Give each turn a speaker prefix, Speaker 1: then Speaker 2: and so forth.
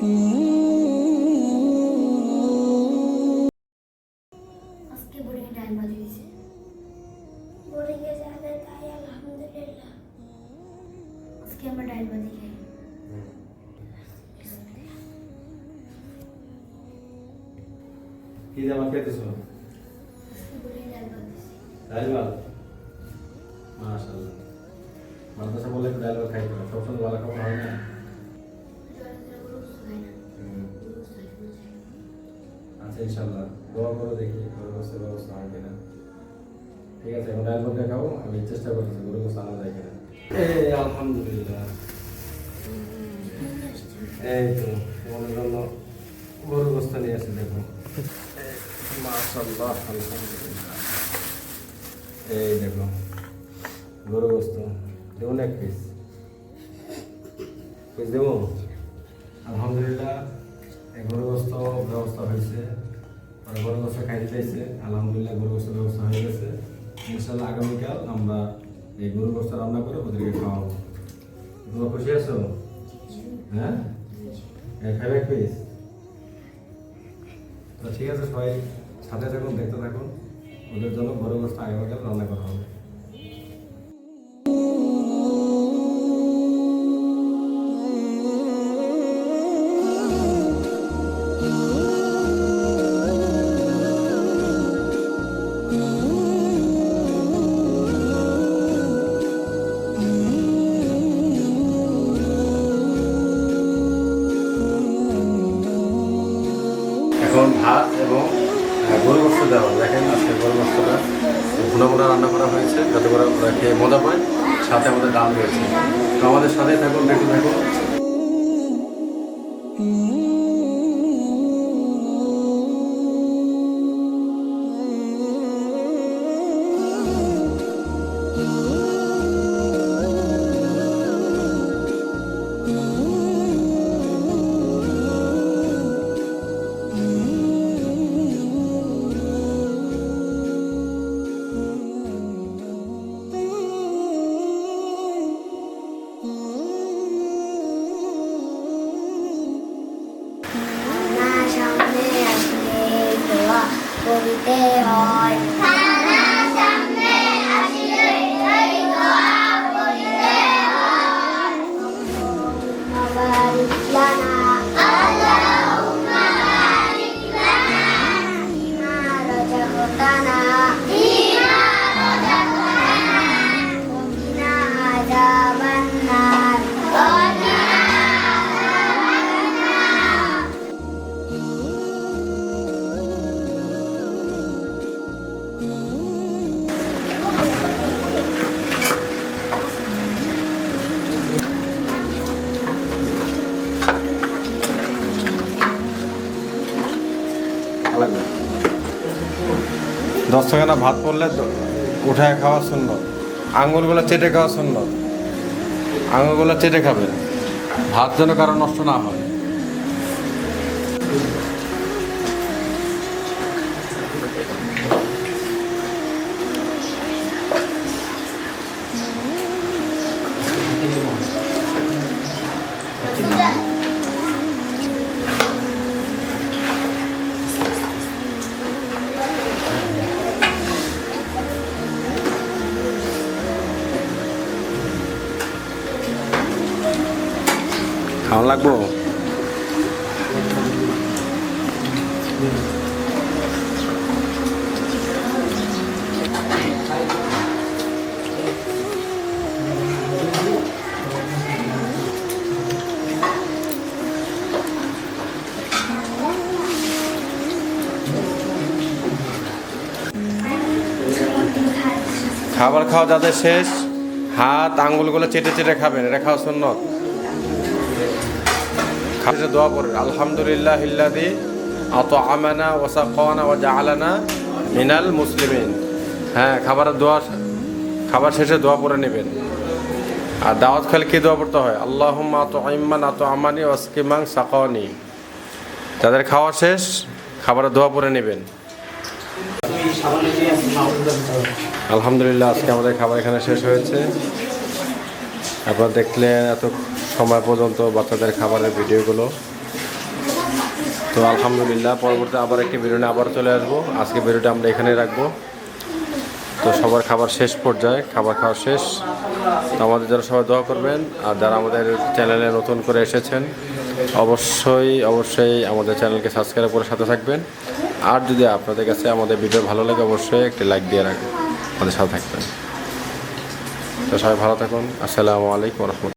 Speaker 1: আজকে boarding time বাজে দিয়েছে বোর্ডিং এ যা দেয় তাই আলহামদুলিল্লাহ। আজকে আমরা ডাইল বাজি খাই। সবসময় বালা খাওয়া হয় না। ইনশাল্লাহ দোয়া করে দেখি গরু গোস্তের ব্যবস্থা হয় কিনা। ঠিক আছে, এখন ডাল খাও আমি চেষ্টা করতেছি গরু গোস্ত আনা যায় কিনা। এই আলহামদুলিল্লাহ। এই তো তোমাদের জন্য গরু গোস্ত নিয়ে আসি, দেখো। মাশাল্লাহ আলহামদুলিল্লাহ। এই দেখো গরু গোস্ত। দেবো না এক পিস পিস দেবো? আলহামদুলিল্লাহ। এই গরু গোস্ত ব্যবস্থা হয়েছে। আর গরু গোস্ত খাইতে চাইছে। আলহামদুলিল্লাহ গরু গোস্ত ব্যবস্থা হয়ে গেছে। ইনশাল্লাহ আগামীকাল আমরা এই গরু গোস্ত রান্না করে ওদেরকে খাওয়াবো। তোমরা খুশি আছো? হ্যাঁ? খাইবে পিস তো ঠিক আছে, সবাই সাথে থাকুন, দেখতে থাকুন। ওদের জন্য গরু গোস্ত আগামীকাল রান্না করা হবে। ভাত এবং আহ, গরু গোস্ত দেওয়া। দেখেন আজকে গরু গোস্তটা ভুনা ভুনা রান্না করা হয়েছে যাতে করে ওরা খেয়ে মজা পায়। সাথে আমাদের ডাল রয়েছে। তো আমাদের সাথেই থাকুন দেখতে থাকুন।
Speaker 2: たな
Speaker 1: দশ টাকা ভাত পড়লে উঠায় খাওয়া শূন্য। আঙুলগুলো চেটে খাওয়া শূন্য। আঙুলগুলো চেটে খাবে। ভাত যেন কারও নষ্ট না হয়। খাওয়া লাগবো? খাবার খাওয়া যাদের শেষ হাত আঙ্গুলগুলো চেটে চেটে খাবেন এটা খাওয়া খাবারে দোয়া পড়েন আলহামদুলিল্লাহ ইল্লাদি অত আমানা ওসা খাওয়ানা ও জাহালানা মিনাল মুসলিমিন। হ্যাঁ খাবারের দোয়া, খাবার শেষে দোয়া পড়ে নেবেন। আর দাওয়াত খেলে কি দোয়া পড়তে হয়? আল্লাহ আত ইম্মান আত আমানি ওয়াসকিমাং সাকাওয়ানি তাদের খাওয়া শেষ, খাবারের দোয়া পড়ে নেবেন। আলহামদুলিল্লাহ, আজকে আমাদের খাবার এখানে শেষ হয়েছে। আপনারা দেখলেন এত সময় পর্যন্ত বাচ্চাদের খাবারের ভিডিওগুলো। তো আলহামদুলিল্লাহ, পরবর্তী আবার একটি ভিডিও আবার চলে আসব। আজকে ভিডিওটা আমরা এখানেই রাখব। তো সবার খাবার শেষ পর্যায়ে, খাবার খাওয়া শেষ। তো আমাদের যারা সবাই দোয়া করবেন। আর যারা আমাদের চ্যানেলে নতুন করে এসেছেন, অবশ্যই অবশ্যই আমাদের চ্যানেলকে সাবস্ক্রাইব করে সাথে থাকবেন। আর যদি আপনাদের কাছে আমাদের ভিডিও ভালো লাগে, অবশ্যই একটি লাইক দিয়ে রাখবেন। আমাদের সাথে থাকবেন। তো সবাই ভালো থাকুন। আসসালামু আলাইকুম রহমতুল্লাহ।